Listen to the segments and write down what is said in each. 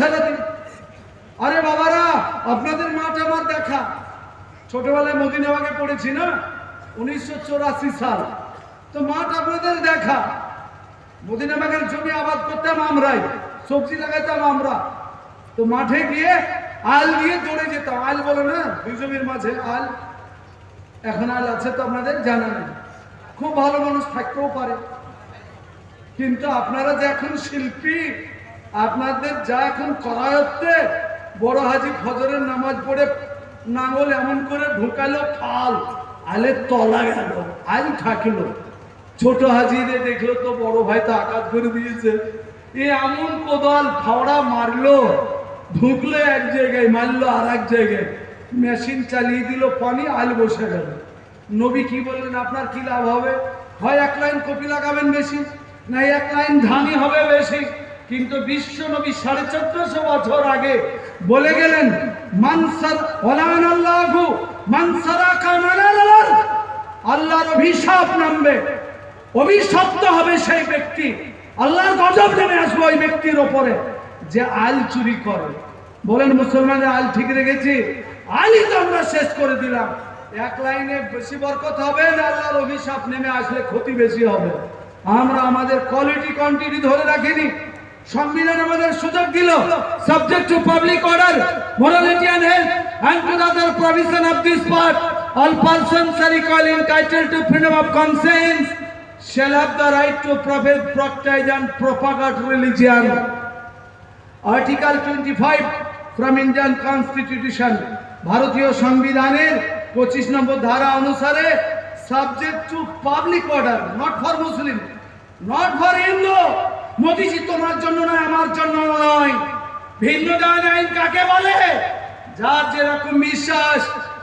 সারাদিন আরে বাবারা, আপনাদের মাঠ আমার দেখা। ছোটবেলায় মদিনাবাগে পড়েছি না? উনিশশো সাল। তো মাঠ আপনাদের দেখা। মদিনাবাগের জমি আবাদ করতাম আমরাই, সবজি আমরা। তো মাঠে গিয়ে আল দিয়ে দৌড়ে যেতাম। আল বলে না, দুই জমির মাঝে আল। এখন আল আছে তো আপনাদের জানা নেই। খুব ভালো মানুষ থাকতেও পারে। কিন্তু আপনারা যে এখন শিল্পী আপনাদের যা এখন করায়ত্তে বড় হাজি ফজরের নামাজ পড়ে নাঙ্গল এমন করে ঢুকালো ফাল আলে তলা গেল, আল থাকল ছোট হাজিরে দেখল তো বড় ভাই তো আঘাত করে দিয়েছে। এ এমন কোদাল, ফাওড়া মারলো, ঢুকলো এক জায়গায়, মারলো আর এক জায়গায়। মেশিন চালিয়ে দিল, পানি আল বসে গেল। নবী কি বললেন, আপনার কি লাভ হবে? হয় এক লাইন কপি লাগাবেন বেশি, না এক লাইন ধানই হবে বেশি? কিন্তু বিশ্ব নবী সাড়ে চোদ্দশো বছর আগে বলে গেলেন মানসার ওলান আল্লাহু আল্লাহর অভিশাপ নামবে, অভিশপ্ত হবে সেই ব্যক্তি। আল্লাহর গজব নেমে আসবে ওই ব্যক্তির ওপরে যে আল চুরি করে। বলেন, মুসলমানের আল ঠিক রেখেছি? আলই তো আমরা শেষ করে দিলাম। এক লাইনে বেশি বরকত হবে না আল্লাহর অভিশাপ নেমে আসলে ক্ষতি বেশি হবে। আমরা আমাদের কোয়ালিটি কোয়ান্টিটি ধরে রাখিনি। সংবিধান আমাদের সুযোগ দিল। Subject to public order morality and health and to the other provision of this part all persons are equal entitled to freedom of conscience shall have the right to profess practise and propagate religion article twenty five from Indian constitution ভারতীয় সংবিধানের পঁচিশ নম্বর ধারা অনুসারে subject to public order not for Muslim not for Hindu Modiji, তোমার জন্য নয়, আমার জন্য নয়। ভিন্ন দান আইন কাকে বলে? যার যেরকম বিশ্বাস,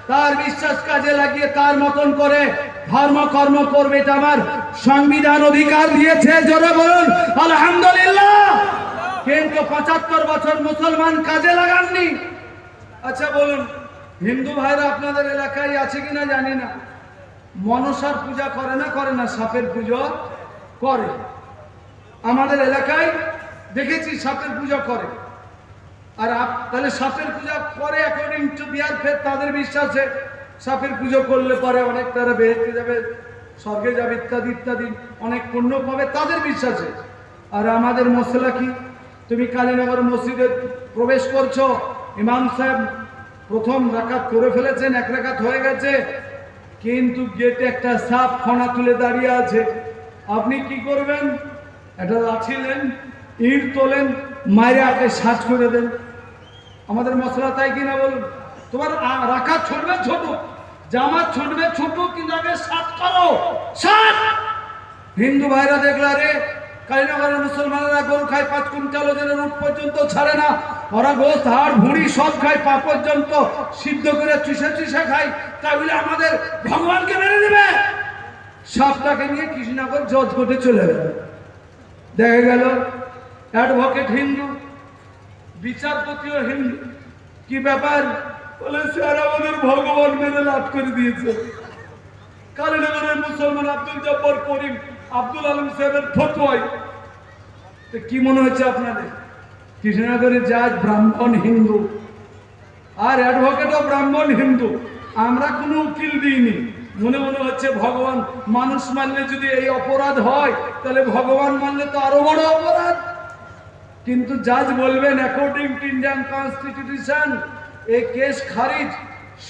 তার বিশ্বাস কাজে লাগিয়ে তার মতন করে ধর্ম কর্ম করবে, এটা আমার সংবিধান অধিকার দিয়েছে, জোরে বলুন। আলহামদুলিল্লাহ। কিন্তু পঁচাত্তর বছর মুসলমান কাজে লাগাননি। আচ্ছা বলুন, হিন্দু ভাইরা আপনাদের এলাকায় আছে কিনা জানি না। মনসার পূজা করে না করে না, সাপের পুজো করে। আমাদের এলাকায় দেখেছি সাপের পূজা করে। আর তাহলে সাপের পূজা করে অ্যাকর্ডিং টু বিয়ার ফের তাদের বিশ্বাসে সাপের পুজো করলে পরে অনেক তারা বেহেতে যাবে, স্বর্গে যাবে ইত্যাদি ইত্যাদি, অনেক পুণ্য পাবে তাদের বিশ্বাসে। আর আমাদের মশলা কি? তুমি কালীনগর মসজিদে প্রবেশ করছ, ইমাম সাহেব প্রথম রাকাত করে ফেলেছেন, এক রাকাত হয়ে গেছে। কিন্তু গেটে একটা সাপ ফনা তুলে দাঁড়িয়ে আছে। আপনি কি করবেন? একটা লাঠি নেন, ইট তোলেন মায়ের আগে সাজ করে দেন। আমাদের মশলা তাই কিনা বলুন? তোমার রাখা ছুটবে ছোট জামা ছুটবে ছোট কিন্তু আগে সাত করো সাত হিন্দু ভাইরা দেখলা রে কালীনগরের মুসলমানেরা গরু খায় পাঁচ কুইন্টাল ওজনের উঠ পর্যন্ত ছাড়ে না। ওরা গোস্ত, হাড়, ভুঁড়ি সব খায় পা পর্যন্ত, সিদ্ধ করে চুষে চুষে খায়। তাহলে আমাদের ভগবানকে মেরে দেবে। সাপটাকে নিয়ে কৃষ্ণনগর জজ কোর্টে চলে গেল দেখা গেল অ্যাডভোকেট হিন্দু, বিচারপতিও হিন্দু। কি ব্যাপার? বলে, স্যার, আমাদের ভগবান মেরে লাভ করে দিয়েছে। কালীনগরের মুসলমান আব্দুল জব্বর করিম আব্দুল আলম সাহেবের ফতোয়াই তো কি মনে হচ্ছে আপনাদের? কৃষ্ণনগরের জাজ ব্রাহ্মণ হিন্দু, আর অ্যাডভোকেটও ব্রাহ্মণ হিন্দু, আমরা কোনো উকিল দিইনি। মনে মনে হচ্ছে ভগবান মানুষ মানলে যদি এই অপরাধ হয়, তাহলে ভগবান মানলে তো আরও বড় অপরাধ। কিন্তু জাজ বলবেন অ্যাকর্ডিং টু ইন্ডিয়ান কনস্টিটিউশন এই কেস খারিজ।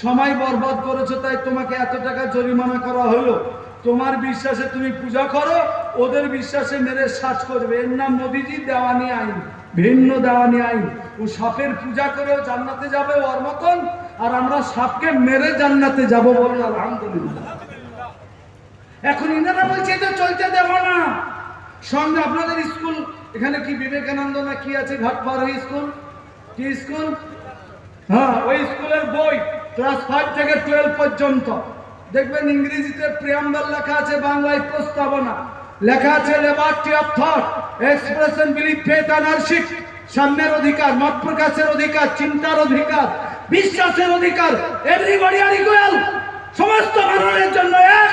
সময় বরবাদ করেছ, তাই তোমাকে এত টাকা জরিমানা করা হলো। তোমার বিশ্বাসে তুমি পূজা করো, ওদের বিশ্বাসে মেরে সাজ করবে। এর নাম মোদিজি, দেওয়ানি আইন। ভিন্ন দেওয়ানি আইন। ও সাপের পূজা করেও জান্নাতে যাবে, ওর মতন। আর আমরা সাপকে মেরে জান্নাতে যাব বলুন আলহামদুলিল্লাহ। এখন ইনারা বলছে, এটা চলতে দেব না। সঙ্গে আপনাদের স্কুল, এখানে কি বিবেকানন্দ না কি আছে? ঘাটপাড়া স্কুল? কি স্কুল? হ্যাঁ ওই স্কুলের বই, ক্লাস ফাইভ থেকে টুয়েলভ পর্যন্ত। দেখবেন ইংরেজিতে প্রিয়াম্বল লেখা আছে, বাংলায় প্রস্তাবনা। লেখা আছে liberty of thought expression belief faith and worship সাম্যের অধিকার, মত প্রকাশের অধিকার, চিন্তার অধিকার। বিশ্বাসের অধিকার এভরিবডি আর ইকুয়াল, সমস্ত মানবের জন্য এক।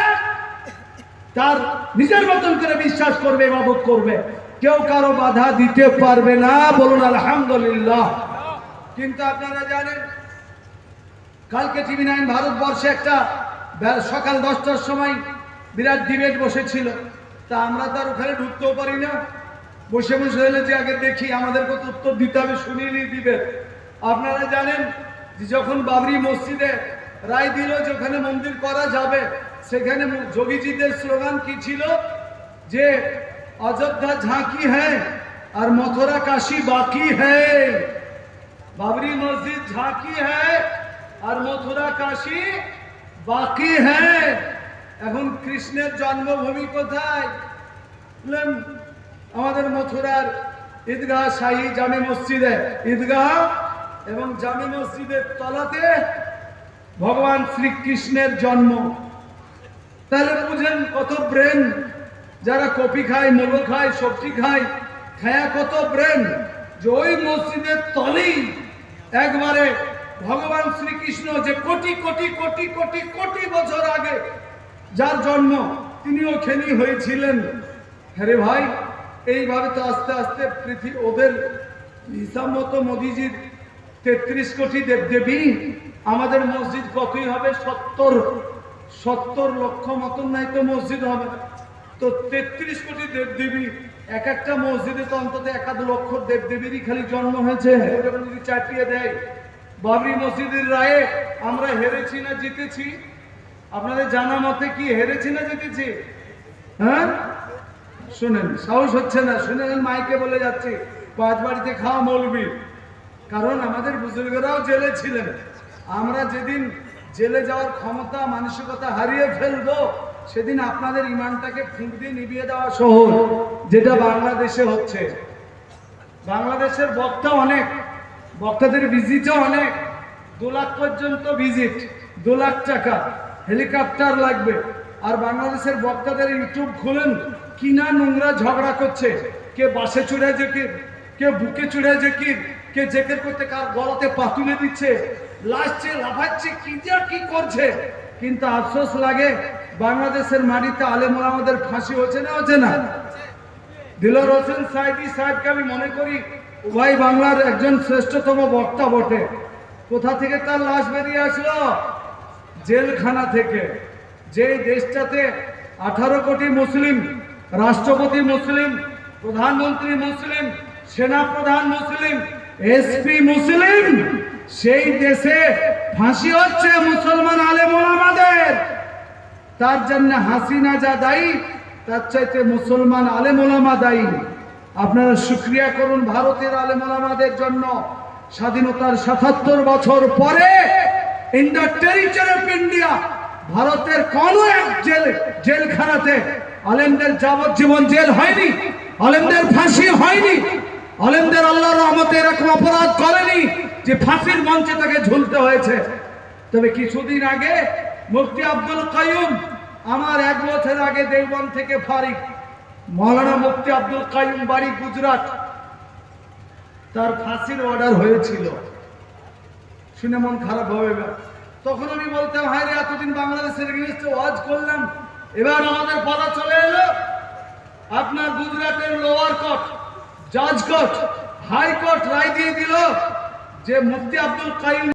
তার নিজের মতন করে বিশ্বাস করবে, ইবাদত করবে, কেউ কারও বাধা দিতে পারবে না, বলুন আলহামদুলিল্লাহ। কিন্তু আপনারা জানেন, কালকে টিভি নাইন ভারতবর্ষে একটা সকাল দশটার সময় বিরাট ডিবেট বসেছিল। তা আমরা তো আর ওখানে ঢুকতেও পারি না। বসে বসে হলে যে আগে দেখি আমাদেরকে তো উত্তর দিতে হবে শুনিয়ে দিবে আপনারা জানেন যখন বাবরি মসজিদে রায় দিল যেখানে মন্দির করা যাবে, সেখানে যোগীজিদের স্লোগান কি ছিল? যে অযোধ্যা ঝাঁকি হ্যাঁ আর মথুরা কাশি বাকি হ্যাঁ। বাবরি মসজিদ ঝাঁকি হ্যাঁ আর মথুরা কাশি বাকি হ্যাঁ। এখন কৃষ্ণের জন্মভূমি কোথায়? আমাদের মথুরার ঈদগাহ শাহী জামে মসজিদে। ঈদগাহ এবং জামে মসজিদের তলাতে ভগবান শ্রীকৃষ্ণের জন্ম। তাহলে বুঝেন কত ব্রেন? যারা কপি খায়, মুলো খায়, সবজি খায়, খায়া কত ব্রেন? যে ওই মসজিদের তলেই একবারে ভগবান শ্রীকৃষ্ণ যে কোটি কোটি কোটি কোটি কোটি বছর আগে যার জন্ম তিনি ওখানেই হয়েছিলেন। হ্যাঁ ভাই, এইভাবে তো আস্তে আস্তে পৃথিবী ওদের হিসাব মতো মোদিজির তেত্রিশ কোটি দেবদেবী, আমাদের মসজিদ কতই হবে? সত্তর সত্তর লক্ষ মতন নাই তো মসজিদ হবে। তো তেত্রিশ কোটি দেবদেবী, এক একটা মসজিদে তো অন্তত আধ লক্ষ দেবদেবীরই খালি জন্ম হয়েছে। যদি চাপিয়ে দেয়, বাবরি মসজিদের রায়ে আমরা হেরেছি না জিতেছি? আপনাদের জানা মতে কি হেরেছি না জিতেছি? হ্যাঁ? শুনেন, সাহস হচ্ছে না। শুনেন মাইকে বলে যাচ্ছি, পাঁচ বাড়িতে খাওয়া মলবি। কারণ আমাদের বুজুর্গরাও জেলে ছিলেন। আমরা যেদিন জেলে যাওয়ার ক্ষমতা, মানসিকতা হারিয়ে ফেলব, সেদিন আপনাদের ইমানটাকে ফুঁক দিয়ে নিভিয়ে দেওয়া সহজ, যেটা বাংলাদেশে হচ্ছে। বাংলাদেশের বক্তা অনেক, বক্তাদের ভিজিটও অনেক। দু লাখ পর্যন্ত ভিজিট দু লাখ টাকা হেলিকপ্টার লাগবে। আর বাংলাদেশের বক্তাদের ইউটিউব খুলেন কিনা নোংরা ঝগড়া করছে। কে বাসে চড়ে যে কে বুকে চড়ে যে কি জেকের করতে কার গলাতে পা তুলে দিচ্ছে? লাচছে লাফাচ্ছে, কি যে কি করছে? কিন্তু আফসোস লাগে, বাংলাদেশের মাটিতে আলেমরা আমাদের ফাঁসি হচ্ছে না হচ্ছে না? দিলর হোসেন সাইদি সাহেবকে আমি মনে করি, উভয় বাংলার একজন শ্রেষ্ঠতম বক্তা বটে। কোথা থেকে তার লাশ বেরিয়ে আসলো? জেলখানা থেকে। যে দেশটাতে আঠারো কোটি মুসলিম, রাষ্ট্রপতি মুসলিম, প্রধানমন্ত্রী মুসলিম, সেনাপ্রধান মুসলিম এসপি মুসলিম, সেই দেশে ফাঁসি হচ্ছে মুসলমান আলেম ওলামাদের। তার জন্য হাসিনা যা দায়ী, তার চাইতে মুসলমান আলেম ওলামা দায়ী। আপনারা শুক্রিয়া করুন ভারতের আলেম ওলামাদের জন্য। স্বাধীনতার সাতাত্তর বছর পরে in the territory of India ভারতের কোন এক জেল জেলখানাতে আলেমদের যাবজ্জীবন জেল হয়নি, আলেমদের ফাঁসি হয়নি। আলেমদের আল্লাহর রহমতে যে ফাঁসির মঞ্চে তাকে ঝুলতে হয়েছে। তবে কিছুদিন আগে মুফতি আব্দুল কাইম আমার এক বছর আগে দেওবন থেকে ফারিক, মৌলানা মুফতি আব্দুল কাইম বাড়ি গুজরাট। তার ফাঁসির অর্ডার হয়েছিল। শুনে মন খারাপ হবে। তখন আমি বলতাম হায় রে এতদিন বাংলাদেশের ওয়াজ করলাম। এবার আমাদের পদা চলে এলো। আপনার গুজরাটের লোয়ার কোর্ট জাজ কোর্ট হাই কোর্ট রায় দিয়ে দিল। যে মুফতি আব্দুল কাইম